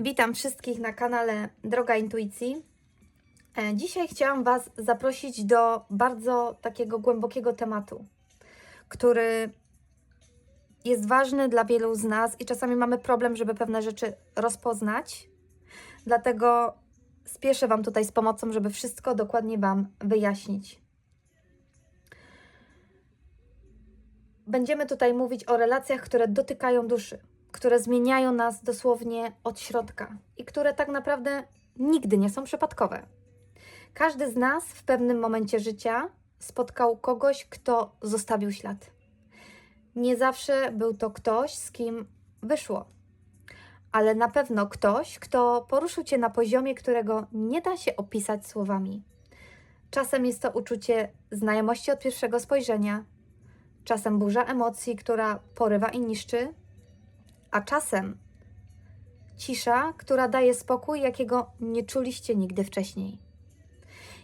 Witam wszystkich na kanale Droga Intuicji. E, Dzisiaj chciałam Was zaprosić do bardzo takiego głębokiego tematu, który jest ważny dla wielu z nas i czasami mamy problem, żeby pewne rzeczy rozpoznać. Dlatego spieszę Wam tutaj z pomocą, żeby wszystko dokładnie Wam wyjaśnić. Będziemy tutaj mówić o relacjach, które dotykają duszy, które zmieniają nas dosłownie od środka i które tak naprawdę nigdy nie są przypadkowe. Każdy z nas w pewnym momencie życia spotkał kogoś, kto zostawił ślad. Nie zawsze był to ktoś, z kim wyszło, ale na pewno ktoś, kto poruszył cię na poziomie, którego nie da się opisać słowami. Czasem jest to uczucie znajomości od pierwszego spojrzenia, czasem burza emocji, która porywa i niszczy, a czasem cisza, która daje spokój, jakiego nie czuliście nigdy wcześniej.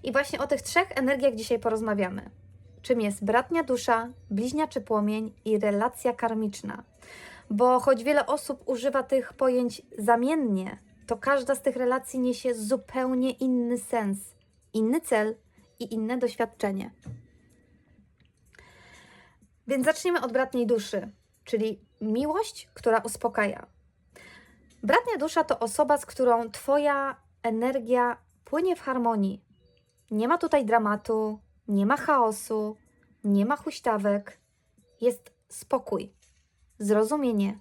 I właśnie o tych trzech energiach dzisiaj porozmawiamy. Czym jest bratnia dusza, bliźniaczy płomień i relacja karmiczna. Bo choć wiele osób używa tych pojęć zamiennie, to każda z tych relacji niesie zupełnie inny sens, inny cel i inne doświadczenie. Więc zacznijmy od bratniej duszy, czyli miłość, która uspokaja. Bratnia dusza to osoba, z którą Twoja energia płynie w harmonii. Nie ma tutaj dramatu, nie ma chaosu, nie ma huśtawek. Jest spokój, zrozumienie,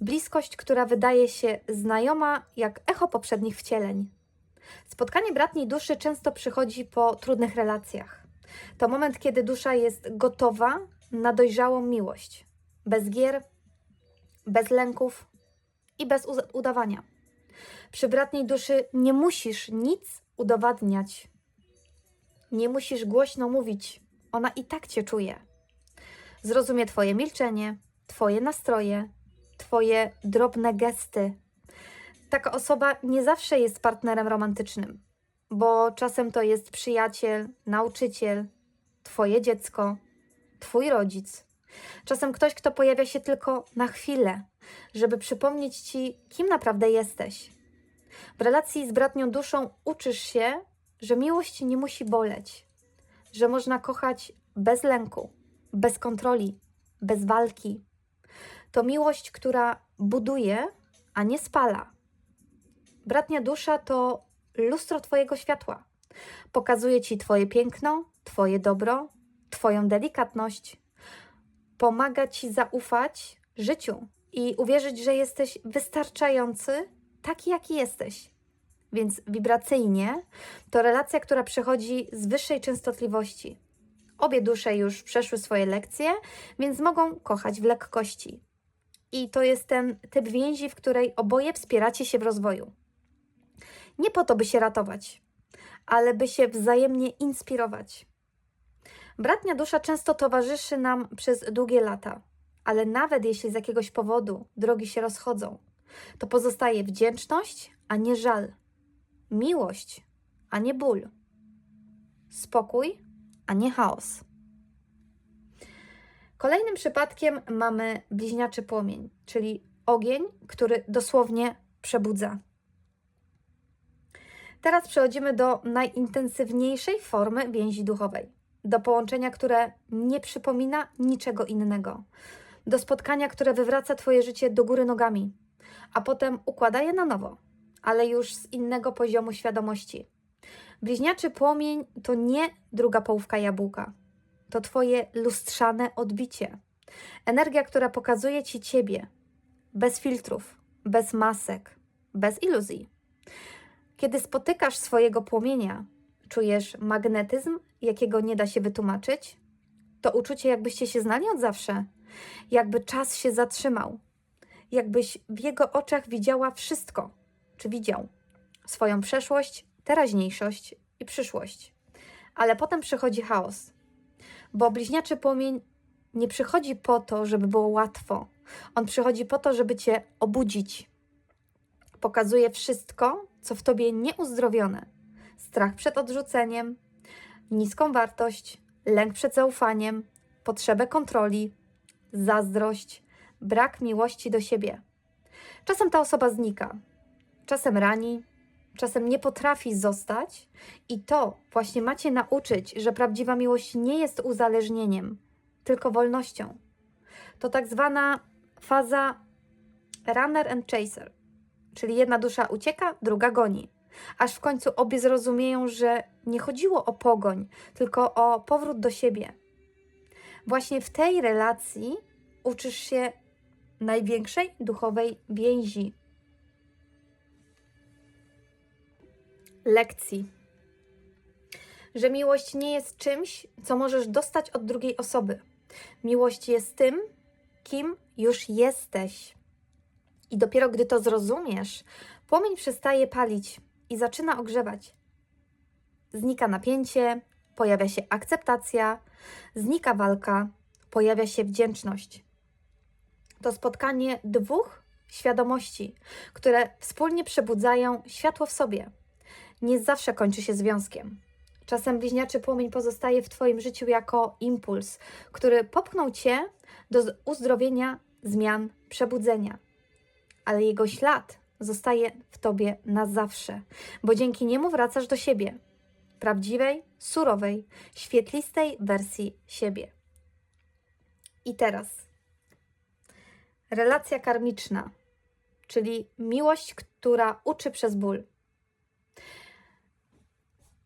bliskość, która wydaje się znajoma jak echo poprzednich wcieleń. Spotkanie bratniej duszy często przychodzi po trudnych relacjach. To moment, kiedy dusza jest gotowa na dojrzałą miłość. Bez gier, bez lęków i bez udawania. Przy bratniej duszy nie musisz nic udowadniać. Nie musisz głośno mówić. Ona i tak cię czuje. Zrozumie Twoje milczenie, Twoje nastroje, Twoje drobne gesty. Taka osoba nie zawsze jest partnerem romantycznym, bo czasem to jest przyjaciel, nauczyciel, Twoje dziecko, Twój rodzic. Czasem ktoś, kto pojawia się tylko na chwilę, żeby przypomnieć Ci, kim naprawdę jesteś. W relacji z bratnią duszą uczysz się, że miłość nie musi boleć, że można kochać bez lęku, bez kontroli, bez walki. To miłość, która buduje, a nie spala. Bratnia dusza to lustro Twojego światła. Pokazuje Ci Twoje piękno, Twoje dobro, Twoją delikatność. Pomaga Ci zaufać życiu i uwierzyć, że jesteś wystarczający taki, jaki jesteś. Więc wibracyjnie to relacja, która przychodzi z wyższej częstotliwości. Obie dusze już przeszły swoje lekcje, więc mogą kochać w lekkości. I to jest ten typ więzi, w której oboje wspieracie się w rozwoju. Nie po to, by się ratować, ale by się wzajemnie inspirować. Bratnia dusza często towarzyszy nam przez długie lata, ale nawet jeśli z jakiegoś powodu drogi się rozchodzą, to pozostaje wdzięczność, a nie żal, miłość, a nie ból, spokój, a nie chaos. Kolejnym przypadkiem mamy bliźniaczy płomień, czyli ogień, który dosłownie przebudza. Teraz przechodzimy do najintensywniejszej formy więzi duchowej, do połączenia, które nie przypomina niczego innego, do spotkania, które wywraca Twoje życie do góry nogami, a potem układa je na nowo, ale już z innego poziomu świadomości. Bliźniaczy płomień to nie druga połówka jabłka, to Twoje lustrzane odbicie. Energia, która pokazuje Ci Ciebie, bez filtrów, bez masek, bez iluzji. Kiedy spotykasz swojego płomienia, czujesz magnetyzm, jakiego nie da się wytłumaczyć. To uczucie, jakbyście się znali od zawsze, jakby czas się zatrzymał, jakbyś w jego oczach widziała wszystko, czy widział swoją przeszłość, teraźniejszość i przyszłość. Ale potem przychodzi chaos, bo bliźniaczy płomień nie przychodzi po to, żeby było łatwo. On przychodzi po to, żeby cię obudzić. Pokazuje wszystko, co w tobie nieuzdrowione: strach przed odrzuceniem, niską wartość, lęk przed zaufaniem, potrzebę kontroli, zazdrość, brak miłości do siebie. Czasem ta osoba znika, czasem rani, czasem nie potrafi zostać, i to właśnie macie nauczyć, że prawdziwa miłość nie jest uzależnieniem, tylko wolnością. To tak zwana faza runner and chaser, czyli jedna dusza ucieka, druga goni, aż w końcu obie zrozumieją, że nie chodziło o pogoń, tylko o powrót do siebie. Właśnie w tej relacji uczysz się największej duchowej więzi. Lekcji. Że miłość nie jest czymś, co możesz dostać od drugiej osoby. Miłość jest tym, kim już jesteś. I dopiero gdy to zrozumiesz, płomień przestaje palić i zaczyna ogrzewać. Znika napięcie, pojawia się akceptacja, znika walka, pojawia się wdzięczność. To spotkanie dwóch świadomości, które wspólnie przebudzają światło w sobie. Nie zawsze kończy się związkiem. Czasem bliźniaczy płomień pozostaje w Twoim życiu jako impuls, który popchnął Cię do uzdrowienia, zmian, przebudzenia. Ale jego ślad zostaje w Tobie na zawsze, bo dzięki niemu wracasz do siebie prawdziwej, surowej, świetlistej wersji siebie. I teraz relacja karmiczna, czyli miłość, która uczy przez ból.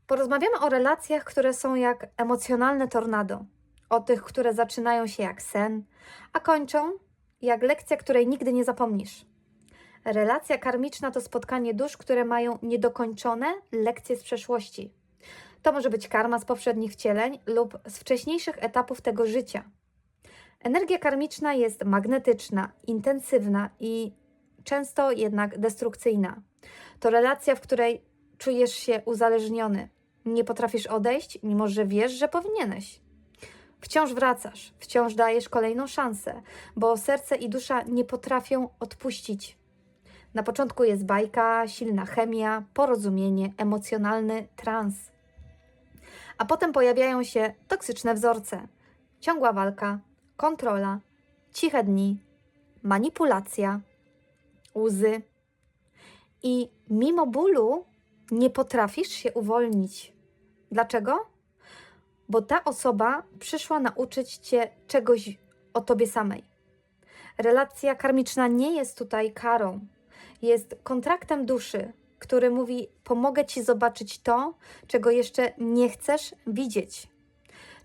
Porozmawiamy o relacjach, które są jak emocjonalne tornado, o tych, które zaczynają się jak sen, a kończą jak lekcja, której nigdy nie zapomnisz. Relacja karmiczna to spotkanie dusz, które mają niedokończone lekcje z przeszłości. To może być karma z poprzednich wcieleń lub z wcześniejszych etapów tego życia. Energia karmiczna jest magnetyczna, intensywna i często jednak destrukcyjna. To relacja, w której czujesz się uzależniony. Nie potrafisz odejść, mimo że wiesz, że powinieneś. Wciąż wracasz, wciąż dajesz kolejną szansę, bo serce i dusza nie potrafią odpuścić. Na początku jest bajka, silna chemia, porozumienie, emocjonalny trans. A potem pojawiają się toksyczne wzorce, ciągła walka, kontrola, ciche dni, manipulacja, łzy. I mimo bólu nie potrafisz się uwolnić. Dlaczego? Bo ta osoba przyszła nauczyć cię czegoś o tobie samej. Relacja karmiczna nie jest tutaj karą, jest kontraktem duszy, który mówi: Pomogę ci zobaczyć to, czego jeszcze nie chcesz widzieć.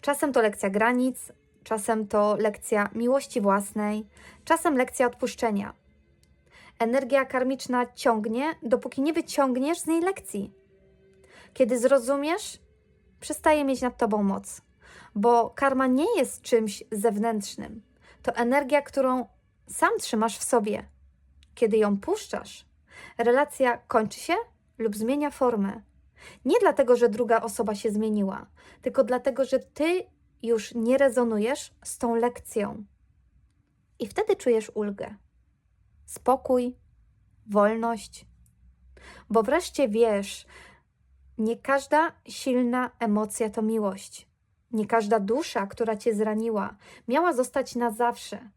Czasem to lekcja granic, czasem to lekcja miłości własnej, czasem lekcja odpuszczenia. Energia karmiczna ciągnie, dopóki nie wyciągniesz z niej lekcji. Kiedy zrozumiesz, przestaje mieć nad tobą moc, bo karma nie jest czymś zewnętrznym. To energia, którą sam trzymasz w sobie. Kiedy ją puszczasz, relacja kończy się lub zmienia formę. Nie dlatego, że druga osoba się zmieniła, tylko dlatego, że ty już nie rezonujesz z tą lekcją. I wtedy czujesz ulgę, spokój, wolność, bo wreszcie wiesz, nie każda silna emocja to miłość. Nie każda dusza, która cię zraniła, miała zostać na zawsze.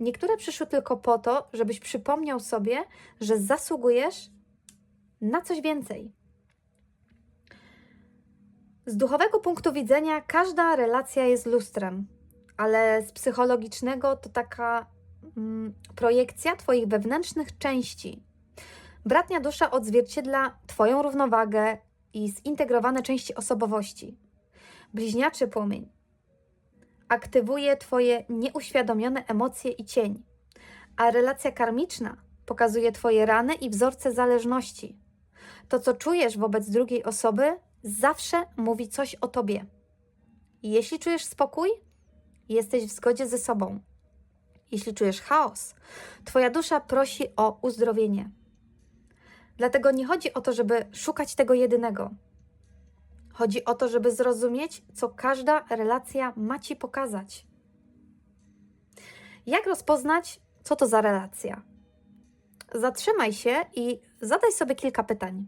Niektóre przyszły tylko po to, żebyś przypomniał sobie, że zasługujesz na coś więcej. Z duchowego punktu widzenia każda relacja jest lustrem, ale z psychologicznego to taka mm, projekcja Twoich wewnętrznych części. Bratnia dusza odzwierciedla Twoją równowagę i zintegrowane części osobowości. Bliźniaczy płomień aktywuje Twoje nieuświadomione emocje i cień, a relacja karmiczna pokazuje Twoje rany i wzorce zależności. To, co czujesz wobec drugiej osoby, zawsze mówi coś o Tobie. Jeśli czujesz spokój, jesteś w zgodzie ze sobą. Jeśli czujesz chaos, Twoja dusza prosi o uzdrowienie. Dlatego nie chodzi o to, żeby szukać tego jedynego. Chodzi o to, żeby zrozumieć, co każda relacja ma ci pokazać. Jak rozpoznać, co to za relacja? Zatrzymaj się i zadaj sobie kilka pytań.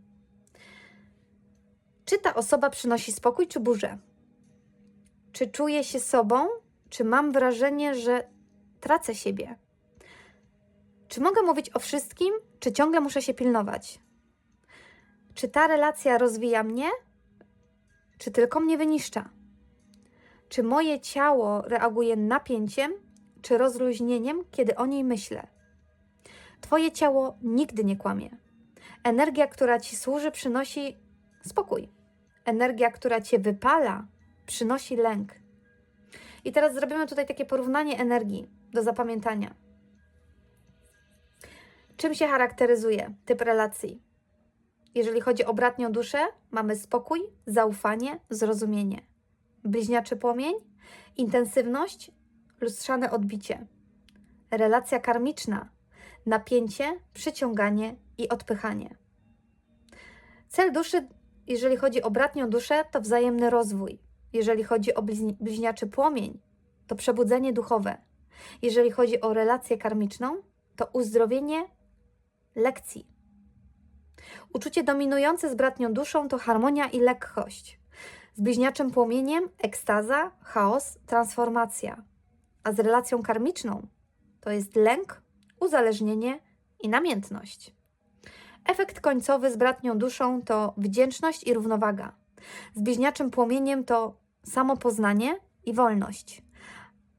Czy ta osoba przynosi spokój czy burzę? Czy czuję się sobą, czy mam wrażenie, że tracę siebie? Czy mogę mówić o wszystkim, czy ciągle muszę się pilnować? Czy ta relacja rozwija mnie, czy tylko mnie wyniszcza? Czy moje ciało reaguje napięciem, czy rozluźnieniem, kiedy o niej myślę? Twoje ciało nigdy nie kłamie. Energia, która ci służy, przynosi spokój. Energia, która cię wypala, przynosi lęk. I teraz zrobimy tutaj takie porównanie energii do zapamiętania. Czym się charakteryzuje typ relacji? Jeżeli chodzi o bratnią duszę, mamy spokój, zaufanie, zrozumienie. Bliźniaczy płomień, intensywność, lustrzane odbicie. Relacja karmiczna, napięcie, przyciąganie i odpychanie. Cel duszy, jeżeli chodzi o bratnią duszę, to wzajemny rozwój. Jeżeli chodzi o bliźni- bliźniaczy płomień, to przebudzenie duchowe. Jeżeli chodzi o relację karmiczną, to uzdrowienie lekcji. Uczucie dominujące z bratnią duszą to harmonia i lekkość. Z bliźniaczym płomieniem ekstaza, chaos, transformacja. A z relacją karmiczną to jest lęk, uzależnienie i namiętność. Efekt końcowy z bratnią duszą to wdzięczność i równowaga. Z bliźniaczym płomieniem to samopoznanie i wolność.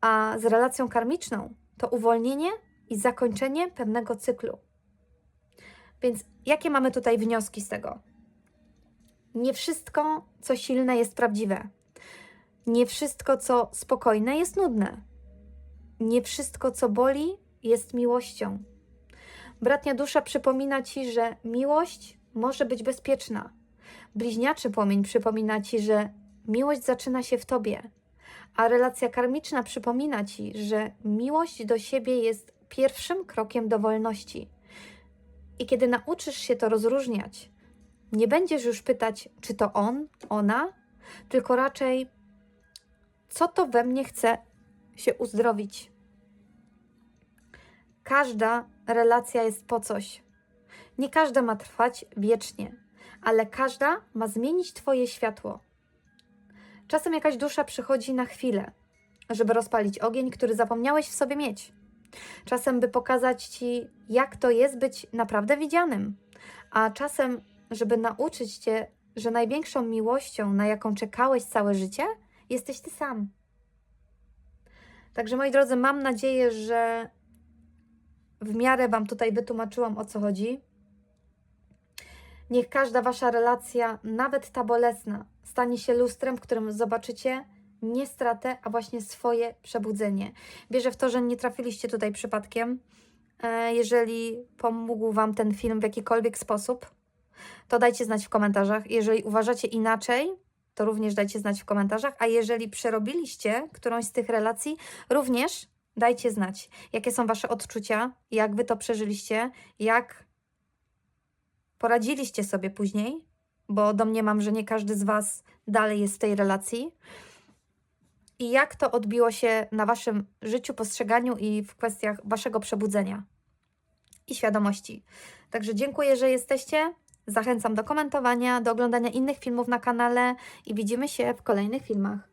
A z relacją karmiczną to uwolnienie i zakończenie pewnego cyklu. Więc jakie mamy tutaj wnioski z tego? Nie wszystko, co silne, jest prawdziwe. Nie wszystko, co spokojne, jest nudne. Nie wszystko, co boli, jest miłością. Bratnia dusza przypomina ci, że miłość może być bezpieczna. Bliźniaczy płomień przypomina ci, że miłość zaczyna się w tobie, a relacja karmiczna przypomina ci, że miłość do siebie jest pierwszym krokiem do wolności. I kiedy nauczysz się to rozróżniać, nie będziesz już pytać, czy to on, ona, tylko raczej, co to we mnie chce się uzdrowić. Każda relacja jest po coś. Nie każda ma trwać wiecznie, ale każda ma zmienić Twoje światło. Czasem jakaś dusza przychodzi na chwilę, żeby rozpalić ogień, który zapomniałeś w sobie mieć. Czasem, by pokazać Ci, jak to jest być naprawdę widzianym, a czasem, żeby nauczyć Cię, że największą miłością, na jaką czekałeś całe życie, jesteś Ty sam. Także moi drodzy, mam nadzieję, że w miarę Wam tutaj wytłumaczyłam o co chodzi. Niech każda Wasza relacja, nawet ta bolesna, stanie się lustrem, w którym zobaczycie nie stratę, a właśnie swoje przebudzenie. Wierzę w to, że nie trafiliście tutaj przypadkiem. E, Jeżeli pomógł Wam ten film w jakikolwiek sposób, to dajcie znać w komentarzach. Jeżeli uważacie inaczej, to również dajcie znać w komentarzach. A jeżeli przerobiliście którąś z tych relacji, również dajcie znać, jakie są Wasze odczucia, jak Wy to przeżyliście, jak poradziliście sobie później, bo domniemam, że nie każdy z Was dalej jest w tej relacji. I jak to odbiło się na Waszym życiu, postrzeganiu i w kwestiach Waszego przebudzenia i świadomości. Także dziękuję, że jesteście. Zachęcam do komentowania, do oglądania innych filmów na kanale i widzimy się w kolejnych filmach.